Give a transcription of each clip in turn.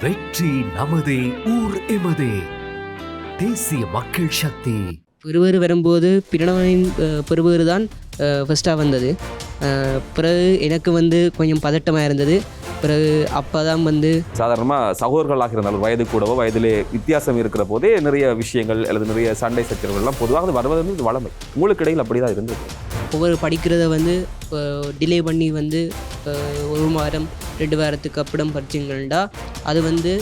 வெற்றி நமதே ஊர் எமதே. தேசிய மக்கள் சக்தி. பெருவேறு வரும்போது பிரணவனின் பெருவேறு தான் ஃபஸ்ட்டாக வந்தது. பிறகு எனக்கு வந்து கொஞ்சம் பதட்டமாக இருந்தது. பிறகு அப்போ தான் வந்து சாதாரணமாக சகோதரர்களாக இருந்தாலும் வயது கூடவோ வயதிலே வித்தியாசம் இருக்கிற போதே நிறைய விஷயங்கள் அல்லது நிறைய சண்டை சச்சரவுகள்லாம் பொதுவாக வருவது வந்து வளமை. உங்களுக்கு இடையில் அப்படி தான் இருந்தது. ஒவ்வொரு படிக்கிறத வந்து டிலே பண்ணி வந்து ஒரு வாரம் ரெண்டு வாரத்துக்கு அப்புறம் படிச்சிங்கள்டா அது வந்து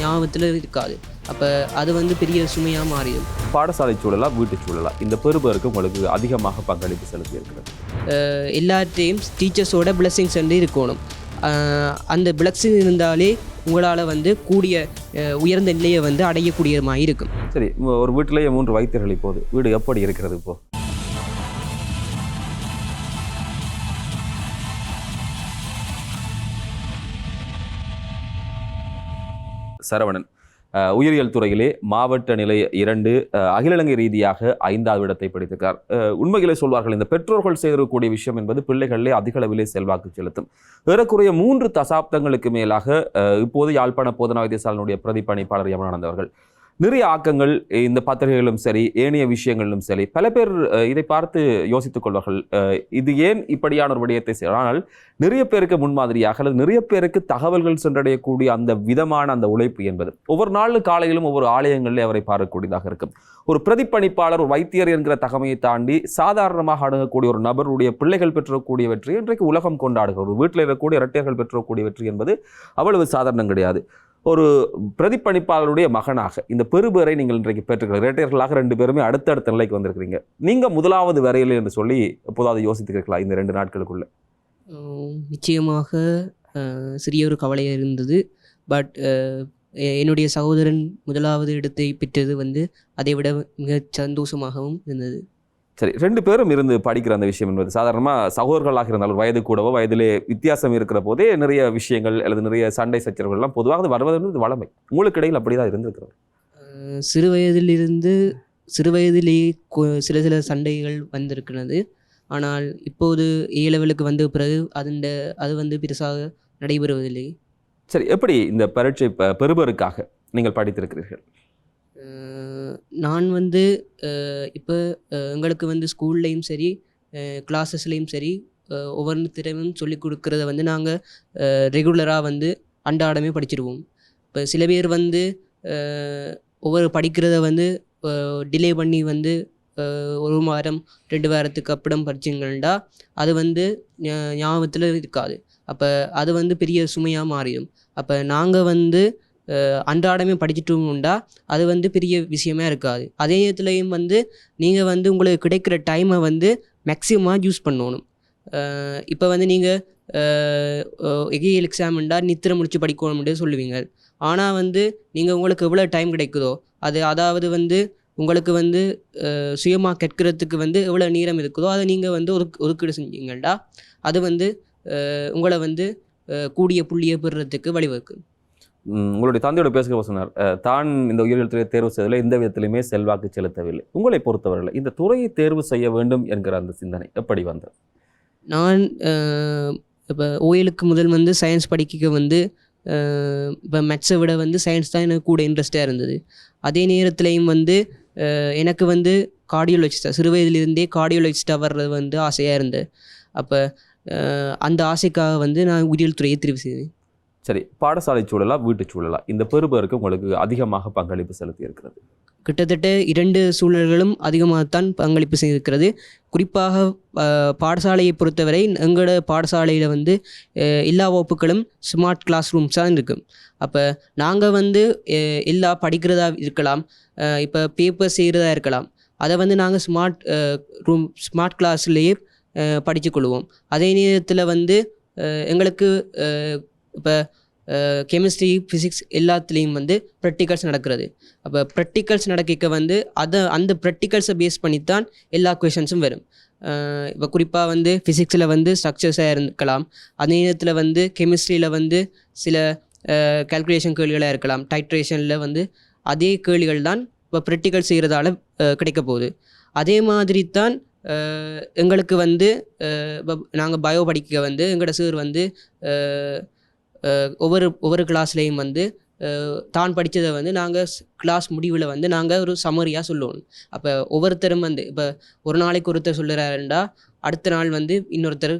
ஞாபகத்தில் இருக்காது. அப்போ அது வந்து பெரிய சுமையாக மாறிடும். பாடசாலை சூழலா வீட்டு சூழலா இந்த பெறுபருக்கு உங்களுக்கு அதிகமாக பங்களிப்பு செலுத்தி இருக்கிறது எல்லாத்தையும் டீச்சர்ஸோட பிளெஸிங்ஸ் வந்து இருக்கணும். அந்த பிளெஸிங் இருந்தாலே உங்களால் வந்து கூடிய உயர்ந்த நிலையை வந்து அடையக்கூடியமாக இருக்கும். சரி ஒரு வீட்டிலேயே மூன்று வைத்தியர்கள் இப்போது வீடு எப்படி இருக்கிறது இப்போ? சரவணன். உயிரியல் துறையிலே மாவட்ட நிலை இரண்டு அகில இலங்கை ரீதியாக ஐந்தாவது இடத்தை பிடித்திருக்கார். உண்மைகளை சொல்வார்கள் இந்த பெற்றோர்கள் செய்திருக்கக்கூடிய விஷயம் என்பது பிள்ளைகளிலே அதிக அளவிலே செல்வாக்கு செலுத்தும். ஏறக்குறைய மூன்று தசாப்தங்களுக்கு மேலாக இப்போது யாழ்ப்பாண போதனா வைத்தியசாலனுடைய பிரதிப்பணிப்பாளர் யமனானந்த் அவர்கள். நிறைய ஆக்கங்கள் இந்த பத்திரிகைகளும் சரி ஏனைய விஷயங்களிலும் சரி பல பேர் இதை பார்த்து யோசித்துக் கொள்வார்கள். இது ஏன் இப்படியான ஒரு விடயத்தை செய்ய ஆனால் நிறைய பேருக்கு முன்மாதிரியாக அல்லது நிறைய பேருக்கு தகவல்கள் சென்றடையக்கூடிய அந்த விதமான அந்த உழைப்பு என்பது ஒவ்வொரு நாள் காலையிலும் ஒவ்வொரு ஆலயங்களில் அவரை பார்க்கக்கூடியதாக இருக்கும். ஒரு பிரதிப்பணிப்பாளர் ஒரு வைத்தியர் என்கிற தகமையை தாண்டி சாதாரணமாக அணுகக்கூடிய ஒரு நபருடைய பிள்ளைகள் பெற்றக்கூடிய வெற்றி இன்றைக்கு உலகம் கொண்டாடுகிற ஒரு வீட்டில் இருக்கக்கூடிய இரட்டையர்கள் பெற்றக்கூடிய வெற்றி என்பது அவ்வளவு சாதாரணம் கிடையாது. ஒரு பிரதிப்பணிப்பாளருடைய மகனாக. இந்த பெருபேரை நீங்கள் இன்றைக்கு பெற்றுக்கிற இரட்டையர்களாக ரெண்டு பேருமே அடுத்தடுத்த நிலைக்கு வந்திருக்கிறீங்க. நீங்கள் முதலாவது வரையில் என்று சொல்லி எப்போதாவது யோசித்துக்கிறீர்களா இந்த ரெண்டு நாட்களுக்குள்ள? நிச்சயமாக சிறிய ஒரு கவலையாக இருந்தது. பட் என்னுடைய சகோதரன் முதலாவது இடத்தை பெற்றது வந்து அதை விட மிக சந்தோஷமாகவும் இருந்தது. சரி ரெண்டு பேரும் இருந்து படிக்கிற அந்த விஷயம் என்பது சாதாரணமாக சகோதரர்களாக இருந்தாலும் வயது கூடவோ வயதிலே வித்தியாசம் இருக்கிற போதே நிறைய விஷயங்கள் அல்லது நிறைய சண்டை சச்சரவுகள்லாம் பொதுவாக அது வருவது வந்து வளமை. உங்களுக்கு இடையில் அப்படி தான் இருந்திருக்கிறது சிறு வயதிலிருந்து சிறு வயதிலேயே சில சில சண்டைகள் வந்திருக்கிறது. ஆனால் இப்போது ஏ லெவலுக்கு வந்த பிறகு அதன் அது வந்து பெருசாக நடைபெறுவதில்லை. சரி எப்படி இந்த பரீட்சை பெறுபருக்காக நீங்கள் படித்திருக்கிறீர்கள்? நான் வந்து இப்போ எங்களுக்கு வந்து ஸ்கூல்லையும் சரி கிளாஸஸ்லேயும் சரி ஒவ்வொரு திறமையும் சொல்லிக் கொடுக்குறத வந்து நாங்கள் ரெகுலராக வந்து அன்றாடமே படிச்சிருவோம். இப்போ சில பேர் வந்து ஒவ்வொரு படிக்கிறத வந்து டிலே பண்ணி வந்து ஒரு வாரம் ரெண்டு வாரத்துக்கு அப்புறம் படிச்சிங்கன்னா அது வந்து ஞாபகத்தில் இருக்காது. அப்போ அது வந்து பெரிய சுமையாக மாறிடும். அப்போ நாங்கள் வந்து அன்றாடமே படிச்சுட்டும் உண்டா? அது வந்து பெரிய விஷயமே இருக்காது. அதே நேரத்துலையும் வந்து நீங்கள் வந்து உங்களுக்கு கிடைக்கிற டைமை வந்து மேக்ஸிமமாக யூஸ் பண்ணணும். இப்போ வந்து நீங்கள் எகிஎல் எக்ஸாம்ண்டா நித்திர முடித்து படிக்கணும்னு சொல்லுவீங்க. ஆனால் வந்து நீங்கள் உங்களுக்கு எவ்வளோ டைம் கிடைக்குதோ அது அதாவது வந்து உங்களுக்கு வந்து சுயமாக கற்கிறதுக்கு வந்து எவ்வளோ நேரம் இருக்குதோ அதை நீங்கள் வந்து ஒதுக்கு ஒதுக்கீடு செஞ்சீங்கள்டா. அது வந்து உங்களை வந்து கூடிய புள்ளியை பெறுறதுக்கு வழிவகுக்கும். உங்களுடைய தந்தையோட பேசுகிற சொன்னார் தான் இந்த உயிரியல் துறையை தேர்வு செய்ததில் எந்த விதத்திலுமே செல்வாக்கு செலுத்தவில்லை. உங்களை பொறுத்தவரையில் இந்த துறையை தேர்வு செய்ய வேண்டும் என்கிற அந்த சிந்தனை எப்படி வந்தது? நான் இப்போ ஓயலுக்கு முதல் வந்து சயின்ஸ் படிக்க வந்து இப்போ மேக்ஸை விட வந்து சயின்ஸ் தான் எனக்கு கூட இன்ட்ரெஸ்டாக இருந்தது. அதே நேரத்துலையும் வந்து எனக்கு வந்து கார்டியோலஜிஸ்டாக சிறு வயதிலிருந்தே கார்டியோலஜிஸ்டாக வர்றது வந்து ஆசையாக இருந்தது. அப்போ அந்த ஆசைக்காக வந்து நான் உயிரியல் துறையை தெரிவு செய்தேன். சரி பாடசாலை சூழலா வீட்டு சூழலா இந்த பெருபருக்கு உங்களுக்கு அதிகமாக பங்களிப்பு செலுத்தி இருக்கிறது கிட்டத்தட்ட இரண்டு சூழல்களும் அதிகமாகத்தான் பங்களிப்பு செய்திருக்கிறது. குறிப்பாக பாடசாலையை பொறுத்தவரை எங்களோட பாடசாலையில் வந்து எல்லா வகுப்புகளும் ஸ்மார்ட் கிளாஸ் ரூம்ஸ் தான் இருக்கும் அப்போ நாங்கள் வந்து எல்லா படிக்கிறதா இருக்கலாம் இப்போ பேப்பர் செய்கிறதா இருக்கலாம் அதை வந்து நாங்கள் ஸ்மார்ட் ரூம் ஸ்மார்ட் கிளாஸ்லேயே படித்துக்கொள்வோம் அதே நேரத்தில் வந்து எங்களுக்கு இப்போ கெமிஸ்ட்ரி ஃபிசிக்ஸ் எல்லாத்துலேயும் வந்து ப்ரெக்டிக்கல்ஸ் நடக்கிறது. அப்போ ப்ரெக்டிக்கல்ஸ் நடக்க வந்து அதை அந்த ப்ராக்டிகல்ஸை பேஸ் பண்ணி தான் எல்லா கொஷன்ஸும் வரும். இப்போ குறிப்பாக வந்து ஃபிசிக்ஸில் வந்து ஸ்ட்ரக்சர்ஸாக இருக்கலாம். அதே நேரத்தில் வந்து கெமிஸ்ட்ரியில் வந்து சில கால்குலேஷன் கேள்விகளாக இருக்கலாம். டைட்ரேஷனில் வந்து அதே கேள்விகள் தான் இப்போ ப்ரெக்டிக்கல் செய்கிறதால கிடைக்க போகுது. அதே மாதிரி தான் எங்களுக்கு வந்து நாங்கள் பயோ படிக்க வந்து எங்களோட சார் வந்து ஒவ்வொரு ஒவ்வொரு கிளாஸ்லேயும் வந்து தான் படித்ததை வந்து நாங்கள் கிளாஸ் முடிவில் வந்து நாங்கள் ஒரு சம்மரியாக சொல்லுவோம். அப்போ ஒவ்வொருத்தரும் வந்து இப்போ ஒரு நாளைக்கு ஒருத்தர் சொல்லுறாருண்டா அடுத்த நாள் வந்து இன்னொருத்தர்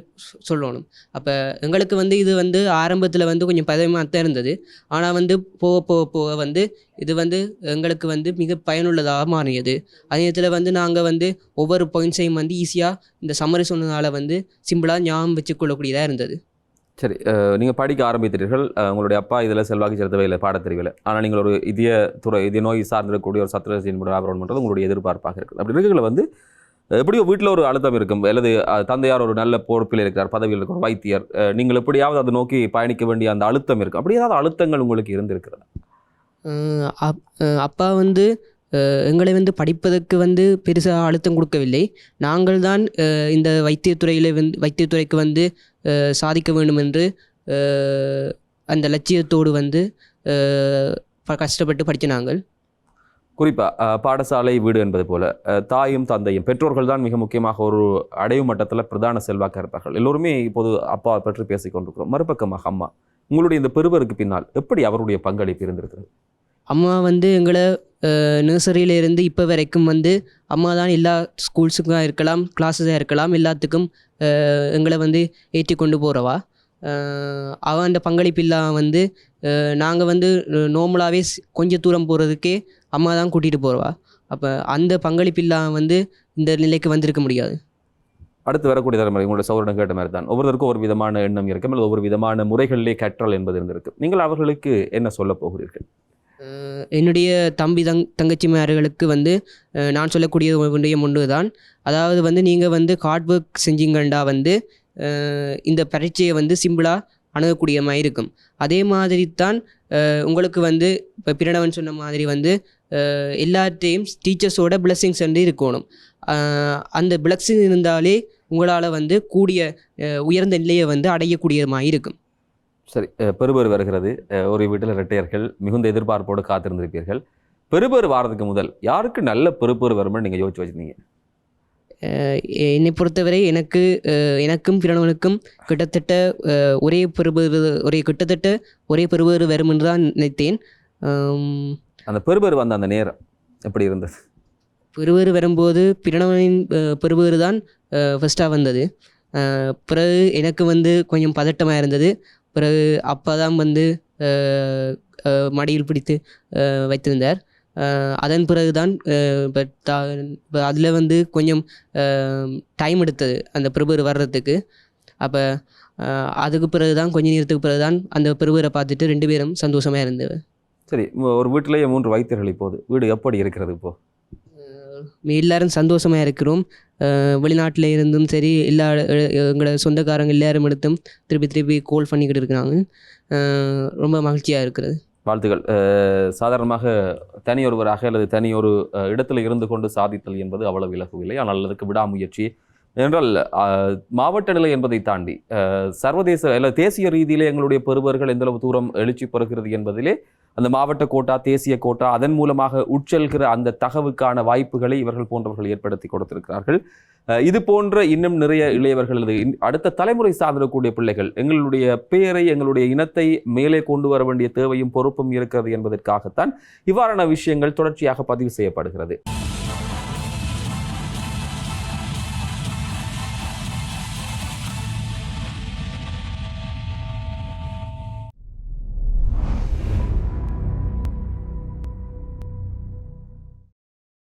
சொல்லணும். அப்போ எங்களுக்கு வந்து இது வந்து ஆரம்பத்தில் வந்து கொஞ்சம் பதவியாக தான் இருந்தது. ஆனால் வந்து போக போக போக வந்து இது வந்து எங்களுக்கு வந்து மிக பயனுள்ளதாக மாறியது. அதே நேரத்தில் வந்து நாங்கள் வந்து ஒவ்வொரு பாயிண்ட்ஸையும் வந்து ஈஸியாக இந்த சம்மரி சொன்னதால் வந்து சிம்பிளாக ஞாபகம் வச்சுக்கொள்ளக்கூடியதாக இருந்தது. சரி நீங்கள் படிக்க ஆரம்பித்தீர்கள் உங்களுடைய அப்பா இதில் செல்வாக்கு செலுத்தவே இல்லை பாடத்தெரிவில் ஆனால் நீங்கள் ஒரு இதய துறை இதய நோய் சார்ந்திருக்கக்கூடிய ஒரு சத்திரசின் வியாபாரம் பண்ணுறது உங்களுடைய எதிர்பார்ப்பாக இருக்குது. அப்படி இருக்கிற வந்து எப்படியோ வீட்டில் ஒரு அழுத்தம் இருக்கும். அல்லது தந்தையார் ஒரு நல்ல பொறுப்பில் இருக்கிறார் பதவியில் இருக்கிற வைத்தியர். நீங்கள் எப்படியாவது அதை நோக்கி பயணிக்க வேண்டிய அந்த அழுத்தம் இருக்கும். அப்படி ஏதாவது அழுத்தங்கள் உங்களுக்கு இருந்திருக்கிறது? அப்பா வந்து எங்களை வந்து படிப்பதற்கு வந்து பெருசாக அழுத்தம் கொடுக்கவில்லை. நாங்கள் தான் இந்த வைத்தியத்துறையில் வந்து வைத்தியத்துறைக்கு வந்து சாதிக்க வேண்டும் என்று அந்த லட்சியத்தோடு வந்து கஷ்டப்பட்டு படித்த நாங்கள். குறிப்பாக பாடசாலை வீடு என்பது போல தாயும் தந்தையும் பெற்றோர்கள் தான் மிக முக்கியமாக ஒரு அடைவு மட்டத்தில் பிரதான செல்வாக்க இருப்பார்கள் எல்லோருமே இப்போது அப்பா பற்றி பேசிக் கொண்டிருக்கிறோம் மறுபக்கமாக அம்மா உங்களுடைய இந்த பெருவருக்கு பின்னால் எப்படி அவருடைய பங்களிப்பு இருந்திருக்கிறது? அம்மா வந்து எங்களை நர்சரியிலேருந்து இப்போ வரைக்கும் வந்து அம்மா தான் எல்லா ஸ்கூல்ஸுக்கும் இருக்கலாம் கிளாஸஸாக இருக்கலாம் எல்லாத்துக்கும் எங்களை வந்து ஏற்றி கொண்டு போகிறவா அவன் அந்த பங்களிப்பு இல்லாமல் வந்து நாங்கள் வந்து நார்மலாகவே கொஞ்சம் தூரம் போகிறதுக்கே அம்மா தான் கூட்டிகிட்டு போகிறவா அப்போ அந்த பங்களிப்பு இல்லாமல் வந்து இந்த நிலைக்கு வந்திருக்க முடியாது. அடுத்து வரக்கூடிய தலைமுறை உங்களோட சௌரணம் கேட்ட மாதிரி தான். ஒவ்வொருத்தருக்கும் ஒரு விதமான எண்ணம் இருக்கும் அல்லது ஒவ்வொரு விதமான முறைகளிலே கற்றல் என்பது இருந்திருக்கு. நீங்கள் அவர்களுக்கு என்ன சொல்ல போகிறீர்கள்? என்னுடைய தம்பி தங் தங்கச்சிமார்களுக்கு வந்து நான் சொல்லக்கூடிய ஒன்றைய ஒன்று தான் அதாவது வந்து நீங்கள் வந்து ஹார்ட் ஒர்க் செஞ்சீங்கண்டா வந்து இந்த பரீட்சையை வந்து சிம்பிளாக அணுகக்கூடிய மாதிரி இருக்கும். அதே மாதிரி தான் உங்களுக்கு வந்து இப்போ பிரணவன் சொன்ன மாதிரி வந்து அஹ் எல்லாத்தையும் டீச்சர்ஸோட பிளஸ்ஸிங்ஸ் வந்து இருக்கணும். அந்த பிளஸ்ஸிங் இருந்தாலே உங்களால் வந்து கூடிய உயர்ந்த நிலையை வந்து அடையக்கூடியதுமாக இருக்கும். சரி பெறுபேறு வருகிறது. ஒரு வீட்டில் இரட்டையர்கள் மிகுந்த எதிர்பார்ப்போடு காத்திருந்திருப்பீர்கள். பெறுபேறு வாரத்துக்கு முதல் யாருக்கு நல்ல பெறுபேறு வரும்னு நீங்கள் யோசிச்சு வச்சிருந்தீங்க? என்னை பொறுத்தவரை எனக்கு எனக்கும் பிறனவனுக்கும் கிட்டத்தட்ட ஒரே பெறுபேறு ஒரே கிட்டத்தட்ட ஒரே பெறுபேறு வரும் என்று தான் நினைத்தேன். அந்த பெறுபேறு வந்த அந்த நேரம் எப்படி இருந்தது? பெறுபேறு வரும்போது பிறனவனின் அஹ், பெறுபேறு தான் ஃபஸ்ட்டாக வந்தது. பிறகு எனக்கு வந்து கொஞ்சம் பதட்டமாக இருந்தது. பிறகு அப்பா தான் வந்து மடியில் பிடித்து வைத்திருந்தார். அதன் பிறகு தான் இப்போ இப்போ அதில் வந்து கொஞ்சம் டைம் எடுத்தது அந்த பெறுபேறு வர்றதுக்கு. அப்போ அதுக்கு பிறகு தான் கொஞ்ச நேரத்துக்கு பிறகு தான் அந்த பெறுபேரை பார்த்துட்டு ரெண்டு பேரும் சந்தோஷமாக இருந்தது. சரி ஒரு வீட்டிலேயே மூன்று வைத்தியர்கள் இப்போது. வீடு எப்படி இருக்கிறது இப்போ? அஹ் எல்லாரும் சந்தோஷமாக இருக்கிறோம். வெளிநாட்டில் இருந்தும் சரி எல்லா எங்களோட சொந்தக்காரங்க எல்லாரும் எடுத்தும் திருப்பி திருப்பி கோல் பண்ணிக்கிட்டு இருக்கிறாங்க. ரொம்ப மகிழ்ச்சியாக இருக்கிறது. வாழ்த்துக்கள். சாதாரணமாக தனியொருவராக அல்லது தனியொரு ஒரு இடத்துல இருந்து கொண்டு சாதித்தல் என்பது அவ்வளவு இலகுவில்லை. ஆனால் அதுக்கு விடாமுயற்சி என்றால் மாவட்ட நிலை என்பதை தாண்டி சர்வதேச அல்ல தேசிய ரீதியிலே எங்களுடைய பெறுவர்கள் எந்தளவு தூரம் எழுச்சி பெறுகிறது என்பதிலே அந்த மாவட்ட கோட்டா தேசிய கோட்டா அதன் மூலமாக உட்செல்கிற அந்த தகவுக்கான வாய்ப்புகளை இவர்கள் போன்றவர்கள் ஏற்படுத்தி கொடுத்திருக்கிறார்கள். அஹ், இது போன்ற இன்னும் நிறைய இளையவர்கள் அடுத்த தலைமுறை சார்ந்திருக்கக்கூடிய பிள்ளைகள் எங்களுடைய பெயரை எங்களுடைய இனத்தை மேலே கொண்டு வர வேண்டிய தேவையும் பொறுப்பும் இருக்கிறது என்பதற்காகத்தான் இவ்வாறான விஷயங்கள் தொடர்ச்சியாக பதிவு செய்யப்படுகிறது.